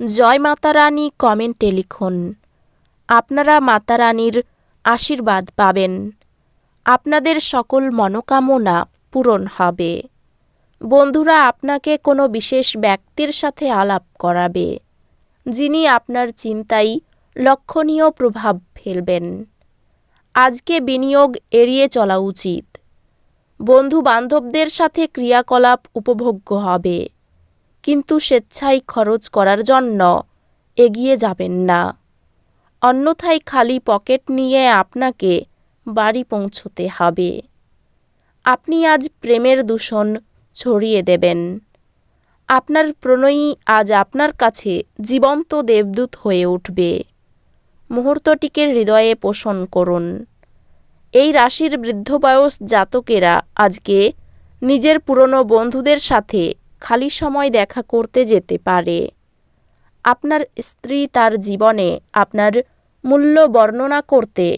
জয় মাতারানী কমেন্টে লিখুন, আপনারা মাতারানীর আশীর্বাদ পাবেন। আপনাদের সকল মনোকামনা পূরণ হবে। বন্ধুরা, আপনাকে কোনো বিশেষ ব্যক্তির সাথে আলাপ করাবে, যিনি আপনার চিন্তায় লক্ষণীয় প্রভাব ফেলবেন। আজকে বিনিয়োগ এড়িয়ে চলা উচিত। বন্ধু বান্ধবদের সাথে ক্রিয়াকলাপ উপভোগ্য হবে। কিন্তু স্বেচ্ছায় খরচ করার জন্য। এগিয়ে যাবেন না। অন্যথায় খালি পকেট নিয়ে আপনাকে বাড়ি পৌঁছতে হবে। আপনি আজ প্রেমের দূষণ ছড়িয়ে দেবেন। আপনার প্রণয়ী আজ আপনার কাছে জীবন্ত দেবদূত হয়ে উঠবে। মুহূর্তটিকে হৃদয়ে পোষণ করুন। এই রাশির বৃদ্ধ বয়স জাতকেরা আজকে নিজের পুরনো বন্ধুদের সাথে খালি সময় দেখা করতে যেতে পারে। আপনার স্ত্রী তার জীবনে আপনার মূল্য বর্ণনা করতে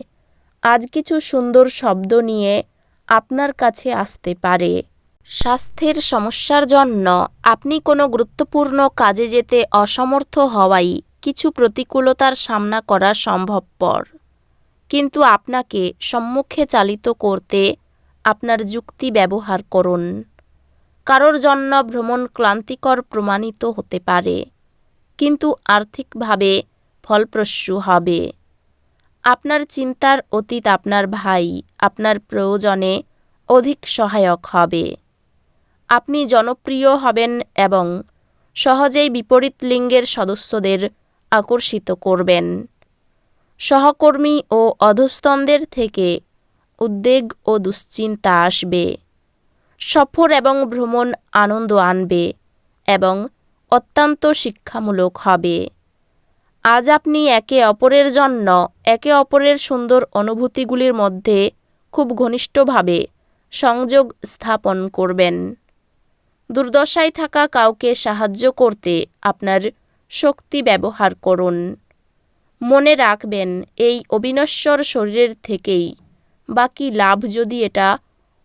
আজ কিছু সুন্দর শব্দ নিয়ে আপনার কাছে আসতে পারে। স্বাস্থ্যের সমস্যার জন্য আপনি কোনো গুরুত্বপূর্ণ কাজে যেতে অসমর্থ হওয়াই কিছু প্রতিকূলতার সামনা করা সম্ভবপর। কিন্তু আপনাকে সম্মুখে চালিত করতে আপনার যুক্তি ব্যবহার করুন। কারোর জন্য ভ্রমণ ক্লান্তিকর প্রমাণিত হতে পারে, কিন্তু আর্থিকভাবে ফলপ্রসূ হবে। আপনার চিন্তার অতীত আপনার ভাই, আপনার প্রয়োজনে অধিক সহায়ক হবে। আপনি জনপ্রিয় হবেন এবং সহজেই বিপরীত লিঙ্গের সদস্যদের আকর্ষিত করবেন। সহকর্মী ও অধস্তনদের থেকে উদ্বেগ ও দুশ্চিন্তা আসবে। সফর এবং ভ্রমণ আনন্দ আনবে এবং অত্যন্ত শিক্ষামূলক হবে। আজ আপনি একে অপরের জন্য একে অপরের সুন্দর অনুভূতিগুলির মধ্যে খুব ঘনিষ্ঠভাবে সংযোগ স্থাপন করবেন। দুর্দশায় থাকা কাউকে সাহায্য করতে আপনার শক্তি ব্যবহার করুন। মনে রাখবেন, এই অবিনশ্বর শরীরের থেকেই বাকি লাভ যদি এটা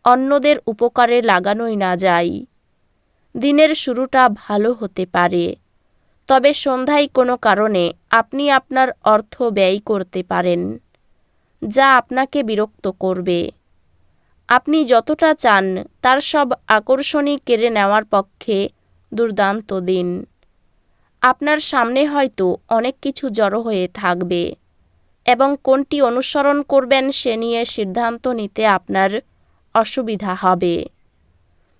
অন্যদের উপকারে লাগানোই না যায় দিনের শুরুটা ভালো হতে পারে। তবে সন্ধ্যায় কোনো কারণে আপনি আপনার অর্থ ব্যয় করতে পারেন, যা আপনাকে বিরক্ত করবে। আপনি যতটা চান তার সব আকর্ষণই কেড়ে নেওয়ার পক্ষে দুর্দান্ত দিন। আপনার সামনে হয়তো অনেক কিছু জড়ো হয়ে থাকবে, এবং কোনটি অনুসরণ করবেন সে নিয়ে সিদ্ধান্ত নিতে আপনার অসুবিধা হবে।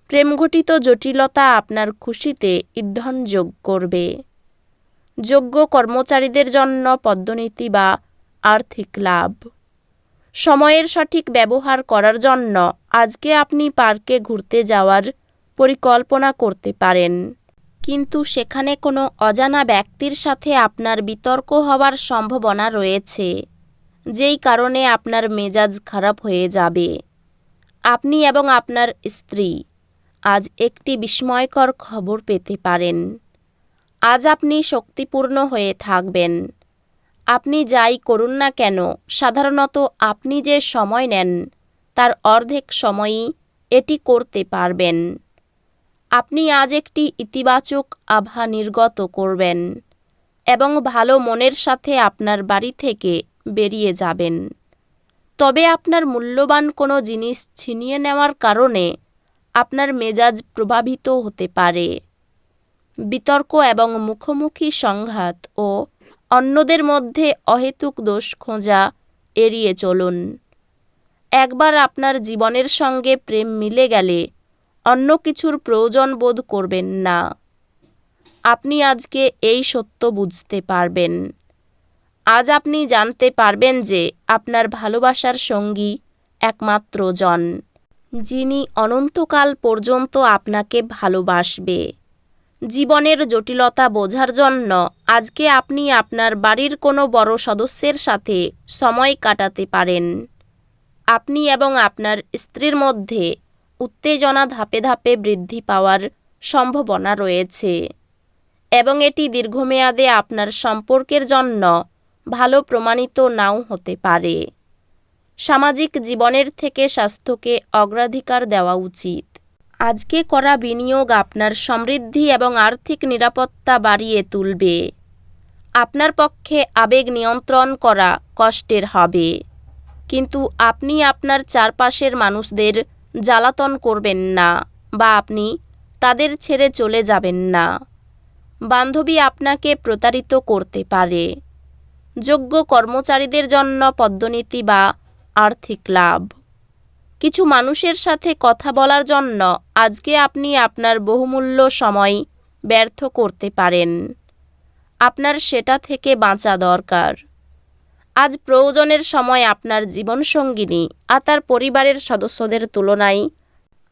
প্রেমঘটিত জটিলতা আপনার খুশিতে ইন্ধন যোগ করবে। যোগ্য কর্মচারীদের জন্য পদ্মনীতি বা আর্থিক লাভ। সময়ের সঠিক ব্যবহার করার জন্য আজকে আপনি পার্কে ঘুরতে যাওয়ার পরিকল্পনা করতে পারেন। কিন্তু সেখানে কোনো অজানা ব্যক্তির সাথে আপনার বিতর্ক হওয়ার সম্ভাবনা রয়েছে, যেই কারণে আপনার মেজাজ খারাপ হয়ে যাবে। আপনি এবং আপনার স্ত্রী আজ একটি বিস্ময়কর খবর পেতে পারেন। আজ আপনি শক্তিপূর্ণ হয়ে থাকবেন। আপনি যাই করুন না কেন, সাধারণত আপনি যে সময় নেন, তার অর্ধেক সময়ই এটি করতে পারবেন। আপনি আজ একটি ইতিবাচক আভা নির্গত করবেন এবং ভালো মনের সাথে আপনার বাড়ি থেকে বেরিয়ে যাবেন। তবে আপনার মূল্যবান কোনো জিনিস ছিনিয়ে নেওয়ার কারণে আপনার মেজাজ প্রভাবিত হতে পারে। বিতর্ক এবং মুখোমুখি সংঘাত ও অন্যদের মধ্যে অহেতুক দোষ খোঁজা এড়িয়ে চলুন। একবার আপনার জীবনের সঙ্গে প্রেম মিলে গেলে অন্য কিছুর প্রয়োজন বোধ করবেন না। আপনি আজকে এই সত্য বুঝতে পারবেন। আজ আপনি জানতে পারবেন যে আপনার ভালোবাসার সঙ্গী একমাত্র জন, যিনি অনন্তকাল পর্যন্ত আপনাকে ভালোবাসবে। জীবনের জটিলতা বোঝার জন্য আজকে আপনি আপনার বাড়ির কোনো বড় সদস্যের সাথে সময় কাটাতে পারেন। আপনি এবং আপনার স্ত্রীর মধ্যে উত্তেজনা ধাপে ধাপে বৃদ্ধি পাওয়ার সম্ভাবনা রয়েছে এবং এটি দীর্ঘমেয়াদে আপনার সম্পর্কের জন্য ভালো প্রমাণিত নাও হতে পারে। সামাজিক জীবনের থেকে স্বাস্থ্যকে অগ্রাধিকার দেওয়া উচিত। আজকে করা বিনিয়োগ আপনার সমৃদ্ধি এবং আর্থিক নিরাপত্তা বাড়িয়ে তুলবে। আপনার পক্ষে আবেগ নিয়ন্ত্রণ করা কষ্টের হবে। কিন্তু আপনি আপনার চারপাশের মানুষদের জ্বালাতন করবেন না বা আপনি তাদের ছেড়ে চলে যাবেন না। বান্ধবী আপনাকে প্রতারিত করতে পারে। যোগ্য কর্মচারীদের জন্য পদ্মনীতি বা আর্থিক লাভ। কিছু মানুষের সাথে কথা বলার জন্য আজকে আপনি আপনার বহুমূল্য সময় ব্যর্থ করতে পারেন। আপনার সেটা থেকে বাঁচা দরকার। আজ প্রয়োজনের সময় আপনার জীবনসঙ্গিনী আর তার পরিবারের সদস্যদের তুলনায়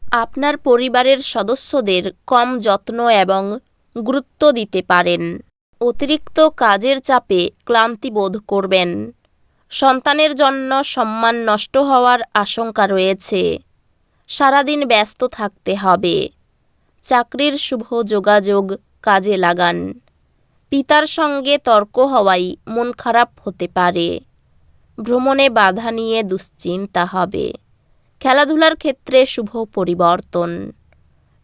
আপনার পরিবারের সদস্যদের কম যত্ন এবং গুরুত্ব দিতে পারেন। অতিরিক্ত কাজের চাপে ক্লান্তি বোধ করবেন। সন্তানের জন্য সম্মান নষ্ট হওয়ার আশঙ্কা রয়েছে। সারাদিন ব্যস্ত থাকতে হবে। চাকরির শুভ যোগাযোগ কাজে লাগান। পিতার সঙ্গে তর্ক হওয়াই মন খারাপ হতে পারে। ভ্রমণে বাধা নিয়ে দুশ্চিন্তা হবে। খেলাধুলার ক্ষেত্রে শুভ পরিবর্তন।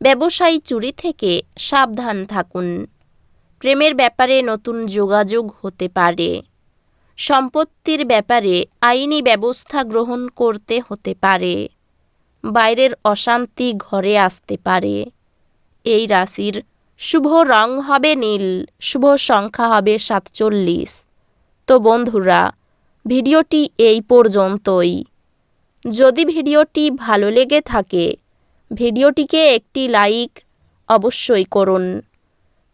ব্যবসায়ী চুরি থেকে সাবধান থাকুন। প্রেমের ব্যাপারে নতুন যোগাযোগ হতে পারে। সম্পত্তির ব্যাপারে আইনি ব্যবস্থা গ্রহণ করতে হতে পারে। বাইরের অশান্তি ঘরে আসতে পারে। এই রাশির শুভ রং হবে নীল, শুভ সংখ্যা হবে সাতচল্লিশ। তো বন্ধুরা, ভিডিওটি এই পর্যন্তই। যদি ভিডিওটি ভালো লেগে থাকে, ভিডিওটিকে একটি লাইক অবশ্যই করুন।